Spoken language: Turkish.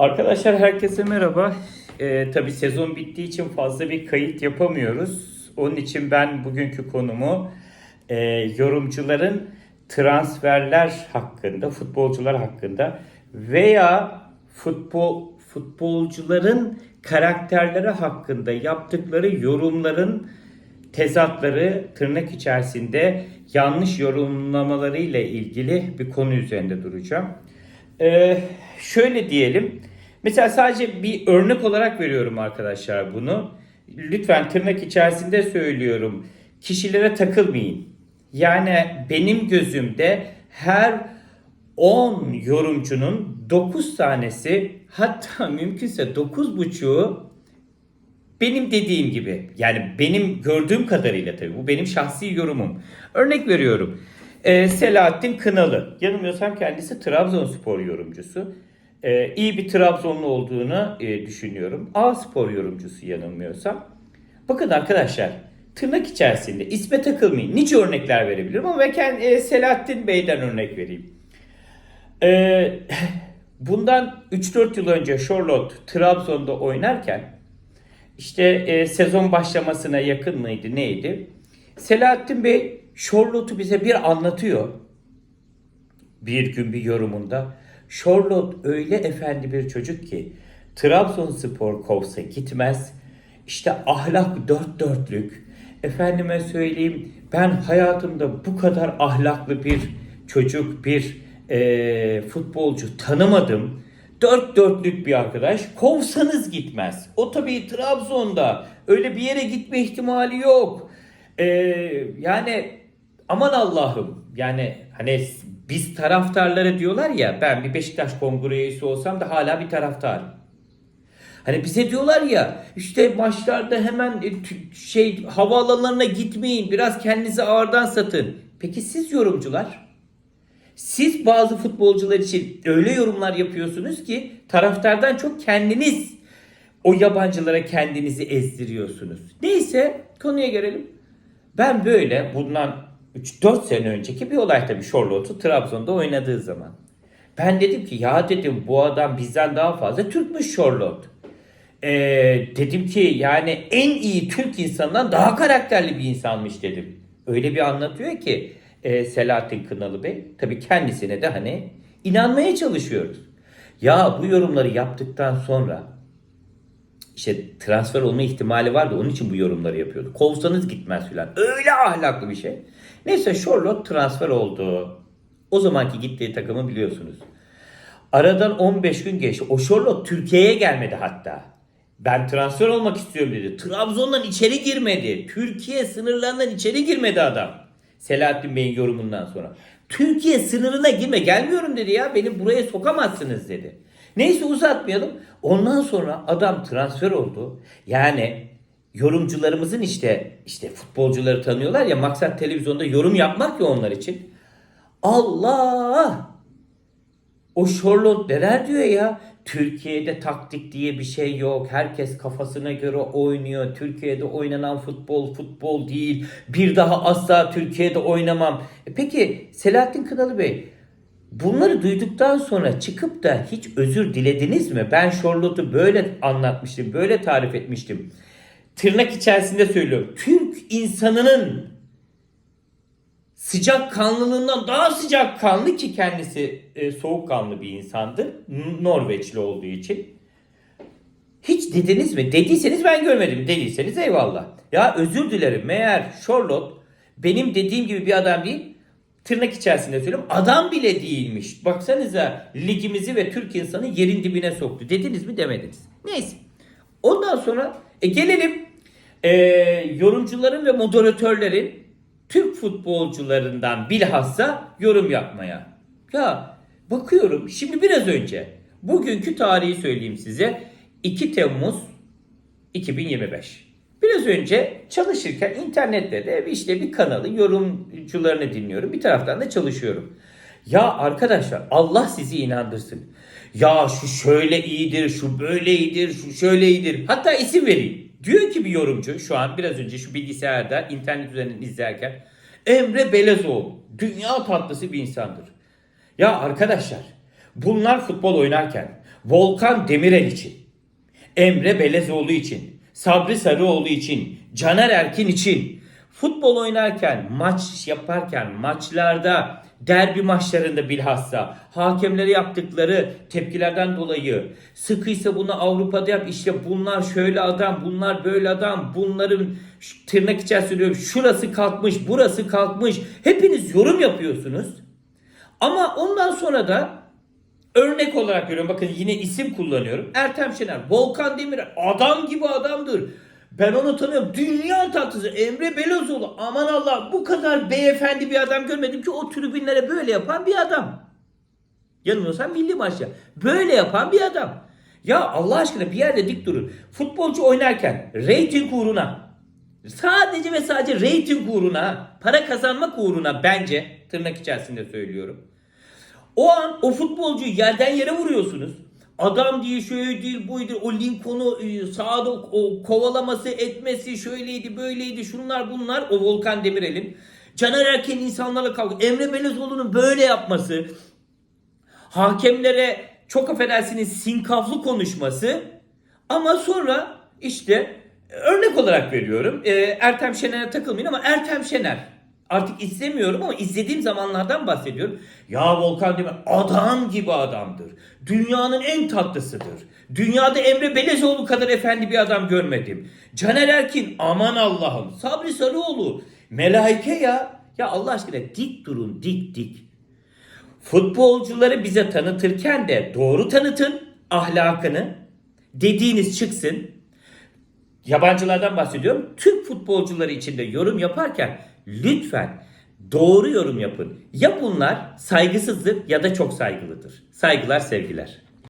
Arkadaşlar herkese merhaba. Ee, tabii sezon bittiği için fazla bir kayıt yapamıyoruz. Onun için ben bugünkü konumu e, yorumcuların transferler hakkında, futbolcular hakkında veya futbol futbolcuların karakterleri hakkında yaptıkları yorumların tezatları tırnak içerisinde yanlış yorumlamaları ile ilgili bir konu üzerinde duracağım. Ee, şöyle diyelim. Mesela sadece bir örnek olarak veriyorum arkadaşlar bunu. Lütfen tırnak içerisinde söylüyorum. Kişilere takılmayın. Yani benim gözümde her 10 yorumcunun 9 tanesi hatta mümkünse 9.5'u benim dediğim gibi yani benim gördüğüm kadarıyla tabii bu benim şahsi yorumum. Örnek veriyorum. Ee, Selahattin Kınalı. Yanılmıyorsam kendisi Trabzonspor yorumcusu. Ee, iyi bir Trabzonlu olduğunu e, düşünüyorum. A spor yorumcusu yanılmıyorsam. Bakın arkadaşlar tırnak içerisinde isme takılmayın. Nice örnekler verebilirim ama ben e, Selahattin Bey'den örnek vereyim. Ee, bundan 3-4 yıl önce Charlotte Trabzon'da oynarken işte e, sezon başlamasına yakın mıydı neydi? Selahattin Bey Charlotte'u bize bir anlatıyor. Bir gün bir yorumunda. Charlotte öyle efendi bir çocuk ki Trabzonspor kovsa gitmez. İşte ahlak dört dörtlük. Efendime söyleyeyim ben hayatımda bu kadar ahlaklı bir çocuk, bir e, futbolcu tanımadım. Dört dörtlük bir arkadaş. Kovsanız gitmez. O tabii Trabzon'da. Öyle bir yere gitme ihtimali yok. E, yani aman Allah'ım. Yani hani biz taraftarları diyorlar ya ben bir Beşiktaş kongre üyesi olsam da hala bir taraftarım. Hani bize diyorlar ya işte maçlarda hemen e, şey havaalanlarına gitmeyin biraz kendinizi ağırdan satın. Peki siz yorumcular? Siz bazı futbolcular için öyle yorumlar yapıyorsunuz ki taraftardan çok kendiniz o yabancılara kendinizi ezdiriyorsunuz. Neyse konuya gelelim. Ben böyle bundan 3-4 sene önceki bir olay tabii Charlotte'u Trabzon'da oynadığı zaman. Ben dedim ki ya dedim bu adam bizden daha fazla Türkmüş Charlotte. Ee, dedim ki yani en iyi Türk insanından daha karakterli bir insanmış dedim. Öyle bir anlatıyor ki e, Selahattin Kınalı Bey. Tabii kendisine de hani inanmaya çalışıyoruz. Ya bu yorumları yaptıktan sonra işte transfer olma ihtimali vardı. Onun için bu yorumları yapıyordu. Kovsanız gitmez filan. Öyle ahlaklı bir şey. Neyse Charlotte transfer oldu. O zamanki gittiği takımı biliyorsunuz. Aradan 15 gün geçti. O Charlotte Türkiye'ye gelmedi hatta. Ben transfer olmak istiyorum dedi. Trabzon'dan içeri girmedi. Türkiye sınırlarından içeri girmedi adam. Selahattin Bey'in yorumundan sonra. Türkiye sınırına girme gelmiyorum dedi ya. Beni buraya sokamazsınız dedi. Neyse uzatmayalım. Ondan sonra adam transfer oldu. Yani yorumcularımızın işte işte futbolcuları tanıyorlar ya maksat televizyonda yorum yapmak ya onlar için. Allah! O Charlotte neler diyor ya? Türkiye'de taktik diye bir şey yok. Herkes kafasına göre oynuyor. Türkiye'de oynanan futbol futbol değil. Bir daha asla Türkiye'de oynamam. E peki Selahattin Kınalı Bey bunları duyduktan sonra çıkıp da hiç özür dilediniz mi? Ben Charlotte'u böyle anlatmıştım, böyle tarif etmiştim. Tırnak içerisinde söylüyorum. Türk insanının sıcak kanlılığından daha sıcak kanlı ki kendisi e, soğukkanlı bir insandır. N- Norveçli olduğu için. Hiç dediniz mi? Dediyseniz ben görmedim. Dediyseniz eyvallah. Ya özür dilerim. Meğer Charlotte benim dediğim gibi bir adam değil. Tırnak içerisinde söylüyorum. Adam bile değilmiş. Baksanıza ligimizi ve Türk insanı yerin dibine soktu. Dediniz mi demediniz. Neyse. Ondan sonra e, gelelim e, yorumcuların ve moderatörlerin Türk futbolcularından bilhassa yorum yapmaya. Ya bakıyorum şimdi biraz önce bugünkü tarihi söyleyeyim size 2 Temmuz 2025. Biraz önce çalışırken internette de işte bir kanalı yorumcularını dinliyorum. Bir taraftan da çalışıyorum. Ya arkadaşlar Allah sizi inandırsın. Ya şu şöyle iyidir, şu böyle iyidir, şu şöyle iyidir. Hatta isim vereyim. Diyor ki bir yorumcu şu an biraz önce şu bilgisayarda internet üzerinden izlerken Emre Belezoğlu dünya tatlısı bir insandır. Ya arkadaşlar bunlar futbol oynarken Volkan Demirel için, Emre Belezoğlu için, Sabri Sarıoğlu için, Caner Erkin için, futbol oynarken, maç yaparken, maçlarda, derbi maçlarında bilhassa hakemlere yaptıkları tepkilerden dolayı sıkıysa bunu Avrupa'da yap işte bunlar şöyle adam bunlar böyle adam bunların tırnak içerisinde söylüyorum şurası kalkmış burası kalkmış. Hepiniz yorum yapıyorsunuz. Ama ondan sonra da örnek olarak görüyorum bakın yine isim kullanıyorum Ertem Şener Volkan Demirel adam gibi adamdır ben onu tanıyorum. Dünya tatlısı Emre Belözoğlu. Aman Allah bu kadar beyefendi bir adam görmedim ki o tribünlere böyle yapan bir adam. Yanılmıyorsam milli maçta. Böyle yapan bir adam. Ya Allah aşkına bir yerde dik durun. Futbolcu oynarken reyting uğruna sadece ve sadece reyting uğruna para kazanmak uğruna bence tırnak içerisinde söylüyorum. O an o futbolcuyu yerden yere vuruyorsunuz. Adam değil, şöyle değil, buydu. O Lincoln'u e, sahada o kovalaması, etmesi, şöyleydi, böyleydi, şunlar bunlar. O Volkan Demirel'in. Caner Erken insanlarla kavga. Emre Belezoğlu'nun böyle yapması. Hakemlere çok affedersiniz sinkaflı konuşması. Ama sonra işte örnek olarak veriyorum. E, Ertem Şener'e takılmayın ama Ertem Şener artık izlemiyorum ama izlediğim zamanlardan bahsediyorum. Ya Volkan Demirel adam gibi adamdır. Dünyanın en tatlısıdır. Dünyada Emre Belezoğlu kadar efendi bir adam görmedim. Caner Erkin aman Allah'ım. Sabri Sarıoğlu melaike ya. Ya Allah aşkına dik durun dik dik. Futbolcuları bize tanıtırken de doğru tanıtın ahlakını. Dediğiniz çıksın. Yabancılardan bahsediyorum. Türk futbolcuları için de yorum yaparken lütfen doğru yorum yapın. Ya bunlar saygısızdır ya da çok saygılıdır. Saygılar sevgiler.